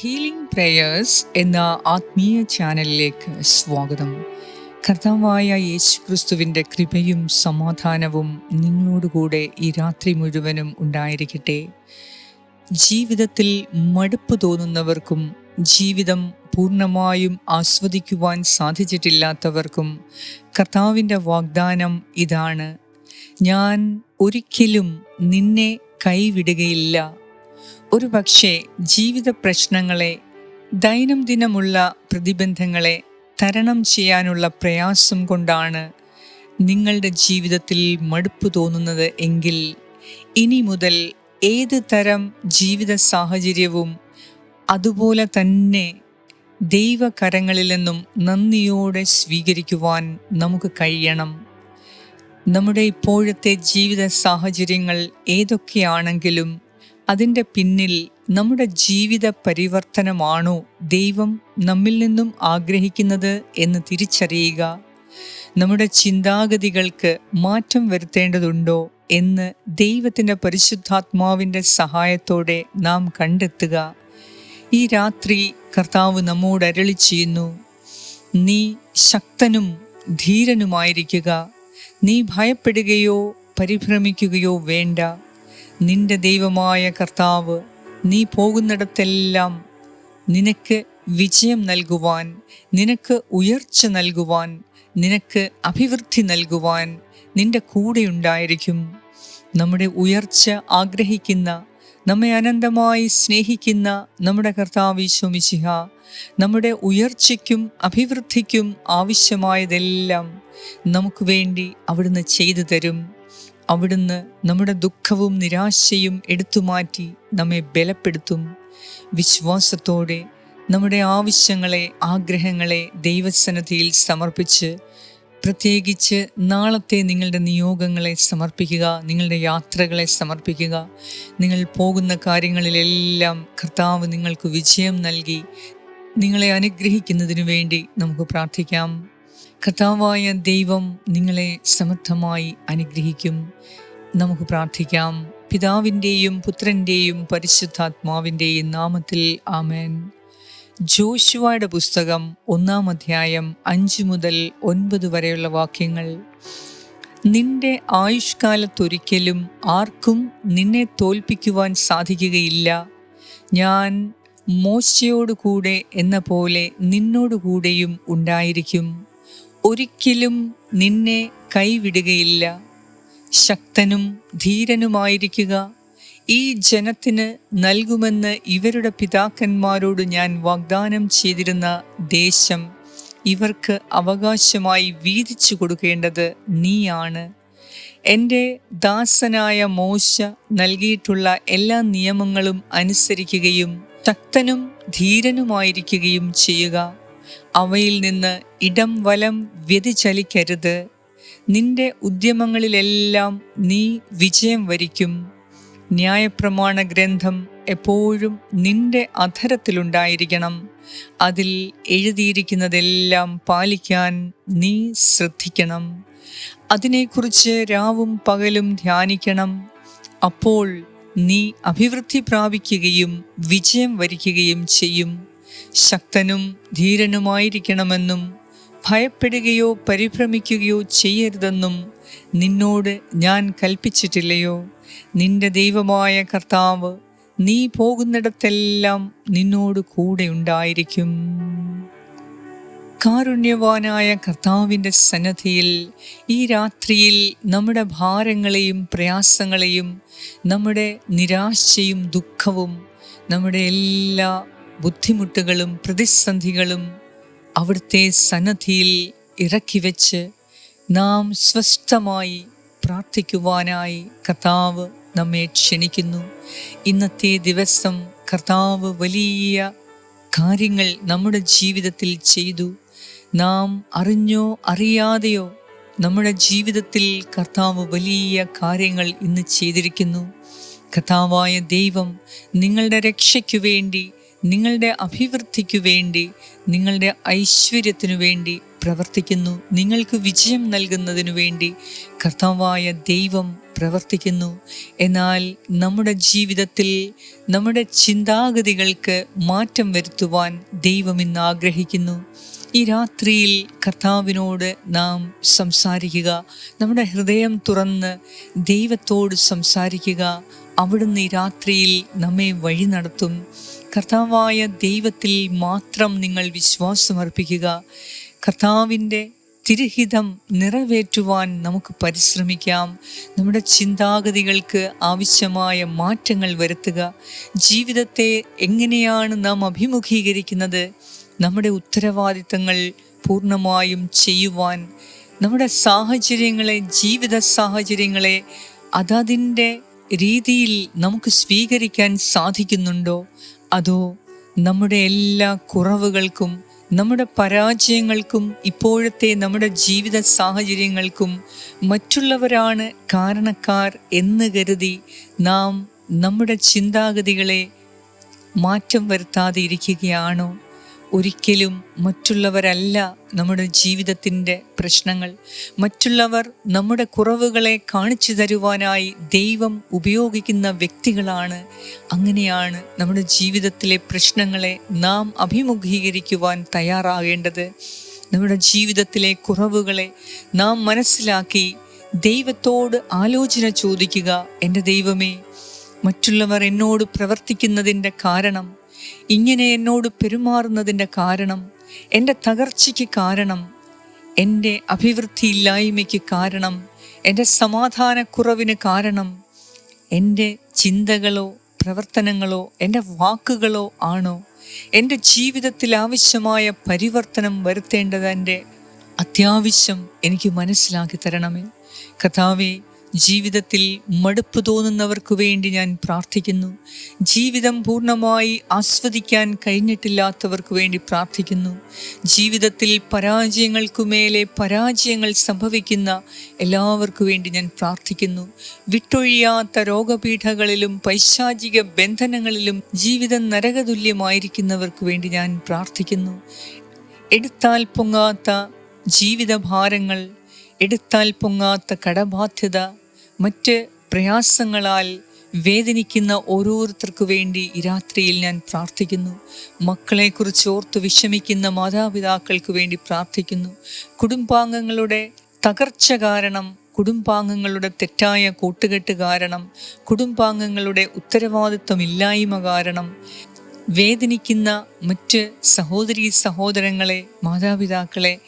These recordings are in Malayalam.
ഹീലിംഗ് പ്രേയേഴ്സ് എന്ന ആത്മീയ ചാനലിലേക്ക് സ്വാഗതം. കർത്താവായ യേശു ക്രിസ്തുവിന്റെ കൃപയും സമാധാനവും നിങ്ങളോടുകൂടെ ഈ രാത്രി മുഴുവനും ഉണ്ടായിരിക്കട്ടെ. ജീവിതത്തിൽ മടുപ്പ് തോന്നുന്നവർക്കും ജീവിതം പൂർണമായും ആസ്വദിക്കുവാൻ സാധിച്ചിട്ടില്ലാത്തവർക്കും കർത്താവിന്റെ വാഗ്ദാനം ഇതാണ്. ഞാൻ ഒരിക്കലും നിന്നെ കൈവിടുകയില്ല. ഒരു പക്ഷേ ജീവിത പ്രശ്നങ്ങളെ ദൈനംദിനമുള്ള പ്രതിബന്ധങ്ങളെ തരണം ചെയ്യാനുള്ള പ്രയാസം കൊണ്ടാണ് നിങ്ങളുടെ ജീവിതത്തിൽ മടുപ്പ് തോന്നുന്നത് എങ്കിൽ ഇനി മുതൽ ഏത് തരം ജീവിത സാഹചര്യവും അതുപോലെ തന്നെ ദൈവകരങ്ങളിൽ നിന്നും നന്ദിയോടെ സ്വീകരിക്കുവാൻ നമുക്ക് കഴിയണം. നമ്മുടെ ഇപ്പോഴത്തെ ജീവിത സാഹചര്യങ്ങൾ ഏതൊക്കെയാണെങ്കിലും അതിന്റെ പിന്നിൽ നമ്മുടെ ജീവിത പരിവർത്തനമാണോ ദൈവം നമ്മിൽ നിന്നും ആഗ്രഹിക്കുന്നത് എന്ന് തിരിച്ചറിയുക. നമ്മുടെ ചിന്താഗതികൾക്ക് മാറ്റം വരുത്തേണ്ടതുണ്ടോ എന്ന് ദൈവത്തിന്റെ പരിശുദ്ധാത്മാവിന്റെ സഹായത്തോടെ നാം കണ്ടെത്തുക. ഈ രാത്രി കർത്താവ് നമ്മോട് അരളി ചെയ്യുന്നു നീ ശക്തനും ധീരനുമായിരിക്കുക. നീ ഭയപ്പെടുകയോ പരിഭ്രമിക്കുകയോ വേണ്ട. നിന്റെ ദൈവമായ കർത്താവ് നീ പോകുന്നിടത്തെല്ലാം നിനക്ക് വിജയം നൽകുവാൻ നിനക്ക് ഉയർച്ച നൽകുവാൻ നിനക്ക് അഭിവൃദ്ധി നൽകുവാൻ നിന്റെ കൂടെയുണ്ടായിരിക്കും നമ്മുടെ ഉയർച്ച ആഗ്രഹിക്കുന്ന നമ്മെ അനന്തമായി സ്നേഹിക്കുന്ന നമ്മുടെ കർത്താവ് ഈശോമിശിഹ നമ്മുടെ ഉയർച്ചയ്ക്കും അഭിവൃദ്ധിക്കും ആവശ്യമായതെല്ലാം നമുക്ക് വേണ്ടി അവിടുന്ന് ചെയ്തു തരും. അവിടുന്ന് നമ്മുടെ ദുഃഖവും നിരാശയും എടുത്തുമാറ്റി നമ്മെ ബലപ്പെടുത്തും. വിശ്വാസത്തോടെ നമ്മുടെ ആവശ്യങ്ങളെ ആഗ്രഹങ്ങളെ ദൈവസന്നദ്ധിയിൽ സമർപ്പിച്ച് പ്രത്യേകിച്ച് നാളത്തെ നിങ്ങളുടെ നിയോഗങ്ങളെ സമർപ്പിക്കുക നിങ്ങളുടെ യാത്രകളെ സമർപ്പിക്കുക. നിങ്ങൾ പോകുന്ന കാര്യങ്ങളിലെല്ലാം കർത്താവ് നിങ്ങൾക്ക് വിജയം നൽകി നിങ്ങളെ അനുഗ്രഹിക്കുന്നതിനു വേണ്ടി നമുക്ക് പ്രാർത്ഥിക്കാം. കർത്താവായ ദൈവം നിങ്ങളെ സമർത്ഥമായി അനുഗ്രഹിക്കും. നമുക്ക് പ്രാർത്ഥിക്കാം. പിതാവിന്റെയും പുത്രന്റെയും പരിശുദ്ധാത്മാവിന്റെയും നാമത്തിൽ ആമേൻ. ജോഷുവയുടെ പുസ്തകം ഒന്നാം അധ്യായം അഞ്ച് മുതൽ ഒൻപത് വരെയുള്ള വാക്യങ്ങൾ. നിന്റെ ആയുഷ്കാലത്തൊരിക്കലും ആർക്കും നിന്നെ തോൽപ്പിക്കുവാൻ സാധിക്കുകയില്ല. ഞാൻ മോശയോടുകൂടെ എന്ന പോലെ നിന്നോടുകൂടെയും ഉണ്ടായിരിക്കും. ഒരിക്കലും നിന്നെ കൈവിടുകയില്ല. ശക്തനും ധീരനുമായിരിക്കുക. ഈ ജനത്തിന് നൽകുമെന്ന് ഇവരുടെ പിതാക്കന്മാരോട് ഞാൻ വാഗ്ദാനം ചെയ്തിരുന്ന ദേശം ഇവർക്ക് അവകാശമായി വീതിച്ചു കൊടുക്കേണ്ടത് നീയാണ്. എന്റെ ദാസനായ മോശ നൽകിയിട്ടുള്ള എല്ലാ നിയമങ്ങളും അനുസരിക്കുകയും ശക്തനും ധീരനുമായിരിക്കുകയും ചെയ്യുക. അവയിൽ നിന്ന് ഇടം വലം വ്യതിചലിക്കരുത്. നിന്റെ ഉദ്യമങ്ങളിലെല്ലാം നീ വിജയം വരിക്കും. ന്യായപ്രമാണ ഗ്രന്ഥം എപ്പോഴും നിന്റെ അധരത്തിലുണ്ടായിരിക്കണം. അതിൽ എഴുതിയിരിക്കുന്നതെല്ലാം പാലിക്കാൻ നീ ശ്രദ്ധിക്കണം. അതിനെക്കുറിച്ച് രാവും പകലും ധ്യാനിക്കണം. അപ്പോൾ നീ അഭിവൃദ്ധി പ്രാപിക്കുകയും വിജയം വരിക്കുകയും ചെയ്യും. ശക്തനും ധീരനുമായിരിക്കണമെന്നും ഭയപ്പെടുകയോ പരിഭ്രമിക്കുകയോ ചെയ്യരുതെന്നും നിന്നോട് ഞാൻ കൽപ്പിച്ചിട്ടില്ലയോ? നിന്റെ ദൈവമായ കർത്താവ് നീ പോകുന്നിടത്തെല്ലാം നിന്നോട് കൂടെ ഉണ്ടായിരിക്കും. കാരുണ്യവാനായ കർത്താവിന്റെ സന്നദ്ധിയിൽ ഈ രാത്രിയിൽ നമ്മുടെ ഭാരങ്ങളെയും പ്രയാസങ്ങളെയും നമ്മുടെ നിരാശയും ദുഃഖവും നമ്മുടെ എല്ലാ ബുദ്ധിമുട്ടുകളും പ്രതിസന്ധികളും അവിടുത്തെ സന്നദ്ധിയിൽ ഇറക്കി വെച്ച് നാം സ്വസ്ഥമായി പ്രാർത്ഥിക്കുവാനായി കർത്താവ് നമ്മെ ക്ഷണിക്കുന്നു. ഇന്നത്തെ ദിവസം കർത്താവ് വലിയ കാര്യങ്ങൾ നമ്മുടെ ജീവിതത്തിൽ ചെയ്തു. നാം അറിഞ്ഞോ അറിയാതെയോ നമ്മുടെ ജീവിതത്തിൽ കർത്താവ് വലിയ കാര്യങ്ങൾ ഇന്ന് ചെയ്തിരിക്കുന്നു. കർത്താവായ ദൈവം നിങ്ങളുടെ രക്ഷയ്ക്കു വേണ്ടി നിങ്ങളുടെ അഭിവൃദ്ധിക്കു വേണ്ടി നിങ്ങളുടെ ഐശ്വര്യത്തിനു വേണ്ടി പ്രവർത്തിക്കുന്നു. നിങ്ങൾക്ക് വിജയം നൽകുന്നതിനു വേണ്ടി കർത്താവായ ദൈവം പ്രവർത്തിക്കുന്നു. എന്നാൽ നമ്മുടെ ജീവിതത്തിൽ നമ്മുടെ ചിന്താഗതികൾക്ക് മാറ്റം വരുത്തുവാൻ ദൈവം ഇന്ന് ആഗ്രഹിക്കുന്നു. ഈ രാത്രിയിൽ കർത്താവിനോട് നാം സംസാരിക്കുക. നമ്മുടെ ഹൃദയം തുറന്ന് ദൈവത്തോട് സംസാരിക്കുക. അവിടുന്ന് ഈ രാത്രിയിൽ നമ്മെ വഴി നടത്തും. കർത്താവായ ദൈവത്തിൽ മാത്രം നിങ്ങൾ വിശ്വാസമർപ്പിക്കുക. കർത്താവിന്റെ തിരുഹിതം നിറവേറ്റുവാൻ നമുക്ക് പരിശ്രമിക്കാം. നമ്മുടെ ചിന്താഗതികൾക്ക് ആവശ്യമായ മാറ്റങ്ങൾ വരുത്തുക. ജീവിതത്തെ എങ്ങനെയാണ് നാം അഭിമുഖീകരിക്കുന്നത്? നമ്മുടെ ഉത്തരവാദിത്തങ്ങൾ പൂർണമായും ചെയ്യുവാൻ നമ്മുടെ സാഹചര്യങ്ങളെ ജീവിത സാഹചര്യങ്ങളെ അതതിന്റെ രീതിയിൽ നമുക്ക് സ്വീകരിക്കാൻ സാധിക്കുന്നുണ്ടോ? അതോ നമ്മുടെ എല്ലാ കുറവുകൾക്കും നമ്മുടെ പരാജയങ്ങൾക്കും ഇപ്പോഴത്തെ നമ്മുടെ ജീവിത സാഹചര്യങ്ങൾക്കും മറ്റുള്ളവരാണ് കാരണക്കാർ എന്ന് കരുതി നാം നമ്മുടെ ചിന്താഗതികളെ മാറ്റം വരുത്താതെ ഇരിക്കുകയാണോ? ഒരിക്കലും മറ്റുള്ളവരല്ല നമ്മുടെ ജീവിതത്തിന്റെ പ്രശ്നങ്ങൾ. മറ്റുള്ളവർ നമ്മുടെ കുറവുകളെ കാണിച്ചു തരുവാനായി ദൈവം ഉപയോഗിക്കുന്ന വ്യക്തികളാണ്. അങ്ങനെയാണ് നമ്മുടെ ജീവിതത്തിലെ പ്രശ്നങ്ങളെ നാം അഭിമുഖീകരിക്കുവാൻ തയ്യാറാകേണ്ടത്. നമ്മുടെ ജീവിതത്തിലെ കുറവുകളെ നാം മനസ്സിലാക്കി ദൈവത്തോട് ആലോചന ചോദിക്കുക എന്റെ ദൈവമേ. മറ്റുള്ളവർ എന്നോട് പ്രവർത്തിക്കുന്നതിന്റെ കാരണം ഇങ്ങനെ എന്നോട് പെരുമാറുന്നതിന്റെ കാരണം എന്റെ തകർച്ചയ്ക്ക് കാരണം എന്റെ അഭിവൃദ്ധിയില്ലായ്മയ്ക്ക് കാരണം എന്റെ സമാധാനക്കുറവിന് കാരണം എന്റെ ചിന്തകളോ പ്രവർത്തനങ്ങളോ എന്റെ വാക്കുകളോ ആണോ? എന്റെ ജീവിതത്തിൽ ആവശ്യമായ പരിവർത്തനം വരുത്തേണ്ടത് എന്റെ അത്യാവശ്യം എനിക്ക് മനസ്സിലാക്കി തരണമേ. കഥാവേ ജീവിതത്തിൽ മടുപ്പ് തോന്നുന്നവർക്ക് വേണ്ടി ഞാൻ പ്രാർത്ഥിക്കുന്നു. ജീവിതം പൂർണമായി ആസ്വദിക്കാൻ കഴിഞ്ഞിട്ടില്ലാത്തവർക്ക് വേണ്ടി പ്രാർത്ഥിക്കുന്നു. ജീവിതത്തിൽ പരാജയങ്ങൾക്കുമേലെ പരാജയങ്ങൾ സംഭവിക്കുന്ന എല്ലാവർക്കു വേണ്ടി ഞാൻ പ്രാർത്ഥിക്കുന്നു. വിട്ടൊഴിയാത്ത രോഗപീഠകളിലും പൈശാചിക ബന്ധനങ്ങളിലും ജീവിതം നരകതുല്യമായിരിക്കുന്നവർക്ക് വേണ്ടി ഞാൻ പ്രാർത്ഥിക്കുന്നു. എടുത്താൽ പൊങ്ങാത്ത ജീവിതഭാരങ്ങൾ എടുത്താൽ പൊങ്ങാത്ത കടബാധ്യത മറ്റ് പ്രയാസങ്ങളാൽ വേദനിക്കുന്ന ഓരോരുത്തർക്കു വേണ്ടി ഈ രാത്രിയിൽ ഞാൻ പ്രാർത്ഥിക്കുന്നു. മക്കളെക്കുറിച്ച് ഓർത്ത് വിഷമിക്കുന്ന മാതാപിതാക്കൾക്ക് വേണ്ടി പ്രാർത്ഥിക്കുന്നു. കുടുംബാംഗങ്ങളുടെ തകർച്ച കാരണം കുടുംബാംഗങ്ങളുടെ തെറ്റായ കൂട്ടുകെട്ട് കാരണം കുടുംബാംഗങ്ങളുടെ ഉത്തരവാദിത്വമില്ലായ്മ കാരണം വേദനിക്കുന്ന മറ്റ് സഹോദരീ സഹോദരങ്ങളെ മാതാപിതാക്കളെ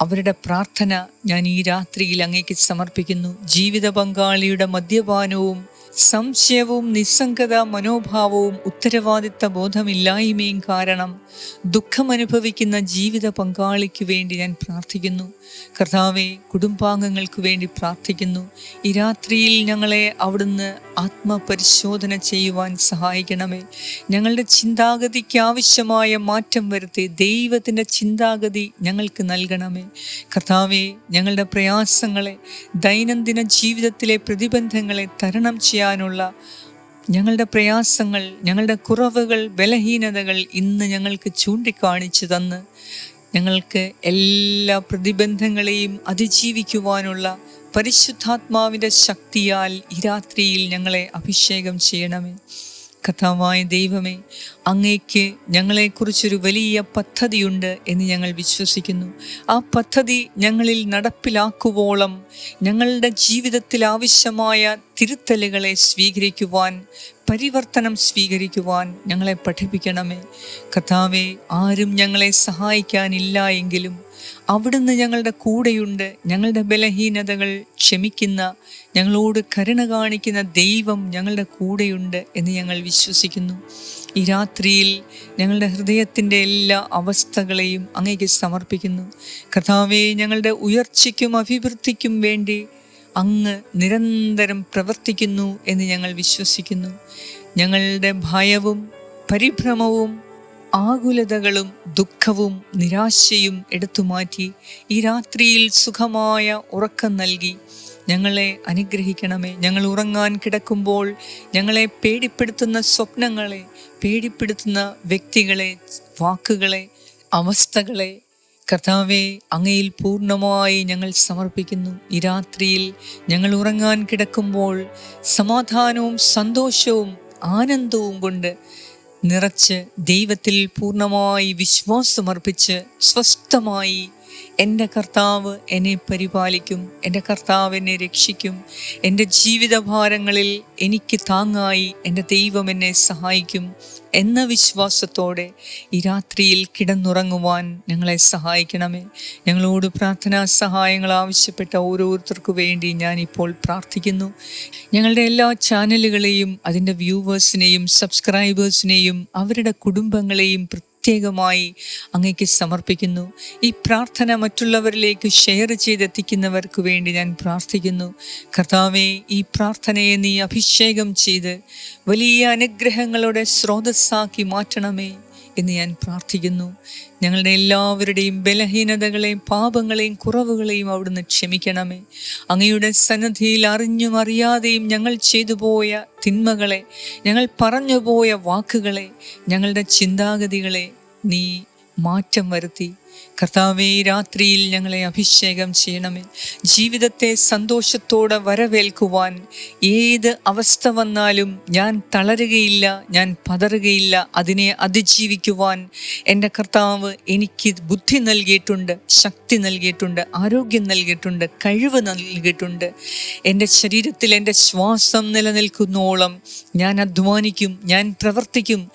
അവരുടെ പ്രാർത്ഥന ഞാൻ ഈ രാത്രിയിൽ അങ്ങേക്ക് സമർപ്പിക്കുന്നു. ജീവിത പങ്കാളിയുടെ മദ്യപാനവും സംശയവും നിസ്സംഗത മനോഭാവവും ഉത്തരവാദിത്ത ബോധമില്ലായ്മയും കാരണം ദുഃഖമനുഭവിക്കുന്ന ജീവിത പങ്കാളിക്ക് വേണ്ടി ഞാൻ പ്രാർത്ഥിക്കുന്നു. കർത്താവെ കുടുംബാംഗങ്ങൾക്ക് വേണ്ടി പ്രാർത്ഥിക്കുന്നു. ഈ രാത്രിയിൽ ഞങ്ങളെ അവിടുന്ന് ആത്മപരിശോധന ചെയ്യുവാൻ സഹായിക്കണമേ. ഞങ്ങളുടെ ചിന്താഗതിക്ക് ആവശ്യമായ മാറ്റം വരുത്തി ദൈവത്തിന്റെ ചിന്താഗതി ഞങ്ങൾക്ക് നൽകണമേ. കർത്താവെ ഞങ്ങളുടെ പ്രയാസങ്ങളെ ദൈനംദിന ജീവിതത്തിലെ പ്രതിബന്ധങ്ങളെ തരണം ചെയ്യാനുള്ള ഞങ്ങളുടെ പ്രയാസങ്ങൾ ഞങ്ങളുടെ കുറവുകൾ ബലഹീനതകൾ ഇന്ന് ഞങ്ങൾക്ക് ചൂണ്ടിക്കാണിച്ചു തന്ന് ഞങ്ങൾക്ക് എല്ലാ പ്രതിബന്ധങ്ങളെയും അതിജീവിക്കുവാനുള്ള പരിശുദ്ധാത്മാവിന്റെ ശക്തിയാൽ ഈ രാത്രിയിൽ ഞങ്ങളെ അഭിഷേകം ചെയ്യണമേ. കഥാവായ ദൈവമേ അങ്ങേക്ക് ഞങ്ങളെക്കുറിച്ചൊരു വലിയ പദ്ധതിയുണ്ട് എന്ന് ഞങ്ങൾ വിശ്വസിക്കുന്നു. ആ പദ്ധതി ഞങ്ങളിൽ നടപ്പിലാക്കുവോളം ഞങ്ങളുടെ ജീവിതത്തിൽ ആവശ്യമായ തിരുത്തലുകളെ സ്വീകരിക്കുവാൻ പരിവർത്തനം സ്വീകരിക്കുവാൻ ഞങ്ങളെ പഠിപ്പിക്കണമേ. കഥാവെ ആരും ഞങ്ങളെ സഹായിക്കാനില്ല എങ്കിലും അവിടുന്ന് ഞങ്ങളുടെ കൂടെയുണ്ട്. ഞങ്ങളുടെ ബലഹീനതകൾ ക്ഷമിക്കുന്ന ഞങ്ങളോട് കരുണ കാണിക്കുന്ന ദൈവം ഞങ്ങളുടെ കൂടെയുണ്ട് എന്ന് ഞങ്ങൾ വിശ്വസിക്കുന്നു. ഈ രാത്രിയിൽ ഞങ്ങളുടെ ഹൃദയത്തിന്റെ എല്ലാ അവസ്ഥകളെയും അങ്ങേക്ക് സമർപ്പിക്കുന്നു. കഥാവെ ഞങ്ങളുടെ ഉയർച്ചയ്ക്കും അഭിവൃദ്ധിക്കും വേണ്ടി അങ്ങ് നിരന്തരം പ്രവർത്തിക്കുന്നു എന്ന് ഞങ്ങൾ വിശ്വസിക്കുന്നു. ഞങ്ങളുടെ ഭയവും പരിഭ്രമവും ആകുലതകളും ദുഃഖവും നിരാശയും എടുത്തുമാറ്റി ഈ രാത്രിയിൽ സുഖമായ ഉറക്കം നൽകി. ഞങ്ങളെ അനുഗ്രഹിക്കണമേ. ഞങ്ങൾ ഉറങ്ങാൻ കിടക്കുമ്പോൾ ഞങ്ങളെ പേടിപ്പെടുത്തുന്ന സ്വപ്നങ്ങളെ പേടിപ്പെടുത്തുന്ന വ്യക്തികളെ വാക്കുകളെ അവസ്ഥകളെ കർത്താവെ അങ്ങയിൽ പൂർണമായി ഞങ്ങൾ സമർപ്പിക്കുന്നു. ഈ രാത്രിയിൽ ഞങ്ങൾ ഉറങ്ങാൻ കിടക്കുമ്പോൾ സമാധാനവും സന്തോഷവും ആനന്ദവും കൊണ്ട് നിറച്ച് ദൈവത്തിൽ പൂർണമായി വിശ്വാസമർപ്പിച്ച് സ്വസ്ഥമായി എന്റെ കർത്താവ് എന്നെ പരിപാലിക്കും എന്റെ കർത്താവ് എന്നെ രക്ഷിക്കും എന്റെ ജീവിതഭാരങ്ങളിൽ എനിക്ക് താങ്ങായി എന്റെ ദൈവം എന്നെ സഹായിക്കും എന്ന വിശ്വാസത്തോടെ ഈ രാത്രിയിൽ കിടന്നുറങ്ങുവാൻ ഞങ്ങളെ സഹായിക്കണമേ. ഞങ്ങളോട് പ്രാർത്ഥനാ സഹായങ്ങൾ ആവശ്യപ്പെട്ട ഓരോരുത്തർക്കു വേണ്ടി ഞാനിപ്പോൾ പ്രാർത്ഥിക്കുന്നു. ഞങ്ങളുടെ എല്ലാ ചാനലുകളെയും അതിന്റെ വ്യൂവേഴ്സിനെയും സബ്സ്ക്രൈബേഴ്സിനെയും അവരുടെ കുടുംബങ്ങളെയും പ്രത്യേകമായി അങ്ങേക്ക് സമർപ്പിക്കുന്നു. ഈ പ്രാർത്ഥന മറ്റുള്ളവരിലേക്ക് ഷെയർ ചെയ്തെത്തിക്കുന്നവർക്ക് വേണ്ടി ഞാൻ പ്രാർത്ഥിക്കുന്നു. കർത്താവെ ഈ പ്രാർത്ഥനയെ നീ അഭിഷേകം ചെയ്ത് വലിയ അനുഗ്രഹങ്ങളുടെ സ്രോതസ്സാക്കി മാറ്റണമേ എന്ന് ഞാൻ പ്രാർത്ഥിക്കുന്നു. ഞങ്ങളുടെ എല്ലാവരുടെയും ബലഹീനതകളെയും പാപങ്ങളെയും കുറവുകളെയും അവിടുന്ന് ക്ഷമിക്കണമേ. അങ്ങയുടെ സന്നദ്ധിയിൽ അറിഞ്ഞും അറിയാതെയും ഞങ്ങൾ ചെയ്തു പോയ തിന്മകളെ ഞങ്ങൾ പറഞ്ഞുപോയ വാക്കുകളെ ഞങ്ങളുടെ ചിന്താഗതികളെ നീ മാറ്റം വരുത്തി. കർത്താവേ രാത്രിയിൽ ഞങ്ങളെ അഭിഷേകം ചെയ്യണമേ. ജീവിതത്തെ സന്തോഷത്തോടെ വരവേൽക്കുവാൻ ഏത് അവസ്ഥ വന്നാലും ഞാൻ തളരുകയില്ല ഞാൻ പതറുകയില്ല. അതിനെ അതിജീവിക്കുവാൻ എന്റെ കർത്താവ് എനിക്ക് ബുദ്ധി നൽകിയിട്ടുണ്ട് ശക്തി നൽകിയിട്ടുണ്ട് ആരോഗ്യം നൽകിയിട്ടുണ്ട് കഴിവ് നൽകിയിട്ടുണ്ട്. എന്റെ ശരീരത്തിൽ എന്റെ ശ്വാസം നിലനിൽക്കുന്നോളം ഞാൻ അധ്വാനിക്കും ഞാൻ പ്രവർത്തിക്കും.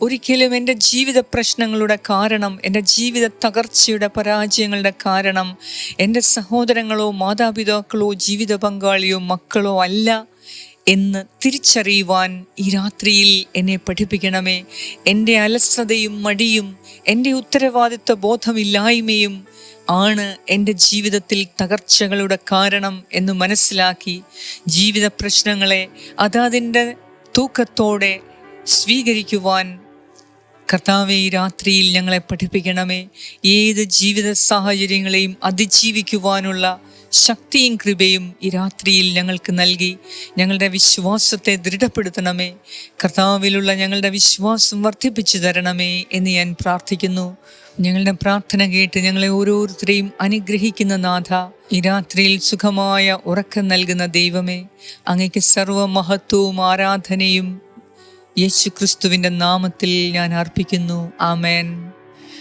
ഒരിക്കലും എന്റെ ജീവിത പ്രശ്നങ്ങളുടെ കാരണം എന്റെ ജീവിത തകർച്ചയുടെ പരാജയങ്ങളുടെ കാരണം എന്റെ സഹോദരങ്ങളോ മാതാപിതാക്കളോ ജീവിത പങ്കാളിയോ മക്കളോ അല്ല എന്ന് തിരിച്ചറിയുവാൻ ഈ രാത്രിയിൽ എന്നെ പഠിപ്പിക്കണമേ. എന്റെ അലസതയും മടിയും എന്റെ ഉത്തരവാദിത്വ ബോധമില്ലായ്മയും ആണ് എന്റെ ജീവിതത്തിൽ തകർച്ചകളുടെ കാരണം എന്ന് മനസ്സിലാക്കി ജീവിത പ്രശ്നങ്ങളെ അതാതിന്റെ തൂക്കത്തോടെ സ്വീകരിക്കുവാൻ കർത്താവെ ഈ രാത്രിയിൽ ഞങ്ങളെ പഠിപ്പിക്കണമേ. ഏത് ജീവിത സാഹചര്യങ്ങളെയും അതിജീവിക്കുവാനുള്ള ശക്തിയും കൃപയും ഈ രാത്രിയിൽ ഞങ്ങൾക്ക് നൽകി. ഞങ്ങളുടെ വിശ്വാസത്തെ ദൃഢപ്പെടുത്തണമേ. കർത്താവിലുള്ള ഞങ്ങളുടെ വിശ്വാസം വർദ്ധിപ്പിച്ചു തരണമേ എന്ന് ഞാൻ പ്രാർത്ഥിക്കുന്നു. ഞങ്ങളുടെ പ്രാർത്ഥന കേട്ട് ഞങ്ങളെ ഓരോരുത്തരെയും അനുഗ്രഹിക്കുന്ന നാഥ ഈ രാത്രിയിൽ സുഖമായ ഉറക്കം നൽകുന്ന ദൈവമേ. അങ്ങയ്ക്ക് സർവമഹത്വവും ആരാധനയും യേശു ക്രിസ്തുവിന്റെ നാമത്തിൽ ഞാൻ അർപ്പിക്കുന്നു. ആമേൻ.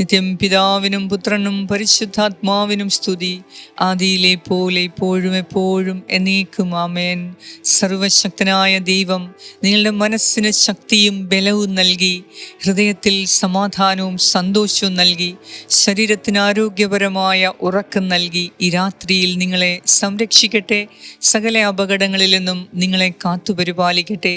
നിത്യം പിതാവിനും പുത്രനും പരിശുദ്ധാത്മാവിനും സ്തുതി. ആദിയിലെ പോലെ ഇപ്പോഴും എപ്പോഴും എന്നേക്കും ആമേൻ. സർവശക്തനായ ദൈവം നിങ്ങളുടെ മനസ്സിന് ശക്തിയും ബലവും നൽകി ഹൃദയത്തിൽ സമാധാനവും സന്തോഷവും നൽകി ശരീരത്തിന് ആരോഗ്യപരമായ ഉറക്കം നൽകി ഈ രാത്രിയിൽ നിങ്ങളെ സംരക്ഷിക്കട്ടെ സകല അപകടങ്ങളിൽ നിന്നും നിങ്ങളെ കാത്തുപരിപാലിക്കട്ടെ.